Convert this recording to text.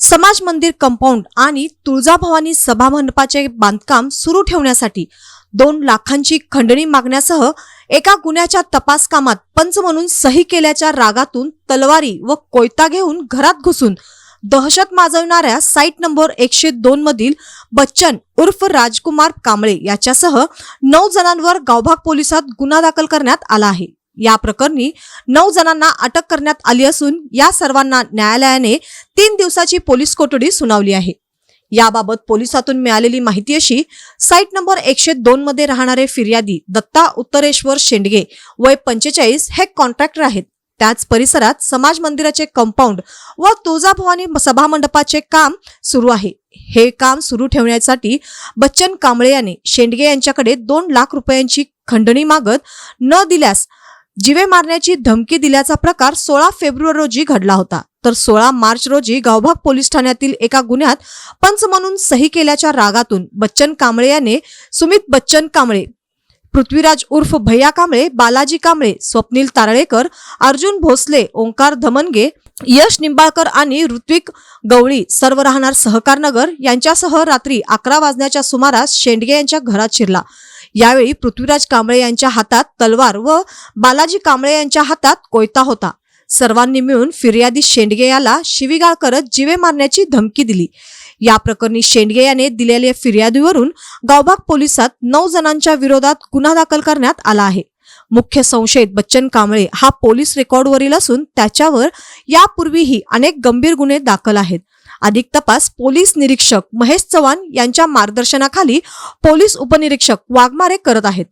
समाज मंदिर कंपाऊंड आणि तुळजाभवानी सभामंडपाचे बांधकाम सुरू ठेवण्यासाठी दोन लाखांची खंडणी मागण्यासह एका गुन्ह्याच्या तपास कामात पंच म्हणून सही केल्याच्या रागातून तलवारी व कोयता घेऊन घरात घुसून दहशत माजवणाऱ्या साईट नंबर एकशे दोन मधील बच्चन उर्फ राजकुमार कांबळे याच्यासह नऊ जणांवर गावभाग पोलिसात गुन्हा दाखल करण्यात आला आहे. या प्रकरणी नऊ जणांना अटक करण्यात आली असून या सर्वांना न्यायालयाने तीन दिवसाची पोलीस कोठडी सुनावली आहे. याबाबत पोलिसातून मिळालेली माहिती अशी साईट नंबर एकशे दोन मध्ये राहणारे फिर्यादी दत्ता उत्तरेश्वर शेंडगे वय पंचेचाळीस हे कॉन्ट्रॅक्टर आहेत. त्याच परिसरात समाज मंदिराचे कंपाऊंड व तुळजाभवानी सभा मंडपाचे काम सुरू आहे. हे काम सुरू ठेवण्यासाठी बच्चन कांबळे याने शेंडगे यांच्याकडे दोन लाख रुपयांची खंडणी मागत न दिल्यास जिवे मारण्याची धमकी दिल्याचा प्रकार सोळा फेब्रुवारी रोजी घडला होता. तर सोळा मार्च रोजी गावभाग पोलीस ठाण्यातील एका गुन्ह्यात पंच म्हणून सही केल्याच्या रागातून बच्चन कांबळे याने सुमित बच्चन कांबळे पृथ्वीराज उर्फ भैया कांबळे बालाजी कांबळे स्वप्नील तारळेकर अर्जुन भोसले ओंकार धमनगे यश निंबाळकर आणि ऋत्विक गवळी सर्व राहणार सहकार नगर यांच्यासह रात्री अकरा वाजण्याच्या सुमारास शेंडगे यांच्या घरात शिरला. यावेळी पृथ्वीराज कांबळे यांच्या हातात तलवार व बालाजी कांबळे यांच्या हातात कोयता होता. सर्वांनी मिळून फिर्यादी शेंडगे याला शिवीगाळ करत जिवे मारण्याची धमकी दिली. या प्रकरणी शेंडगे याने दिलेल्या फिर्यादीवरून गावभाग पोलिसात नऊ जणांच्या विरोधात गुन्हा दाखल करण्यात आला आहे. मुख्य संशयित बच्चन कांबळे हा पोलीस रेकॉर्डवरील असून त्याच्यावर यापूर्वीही अनेक गंभीर गुन्हे दाखल आहेत. अधिक तपास पोलीस निरीक्षक महेश चव्हाण यांच्या मार्गदर्शनाखाली पोलीस उपनिरीक्षक वाघमारे करत आहेत.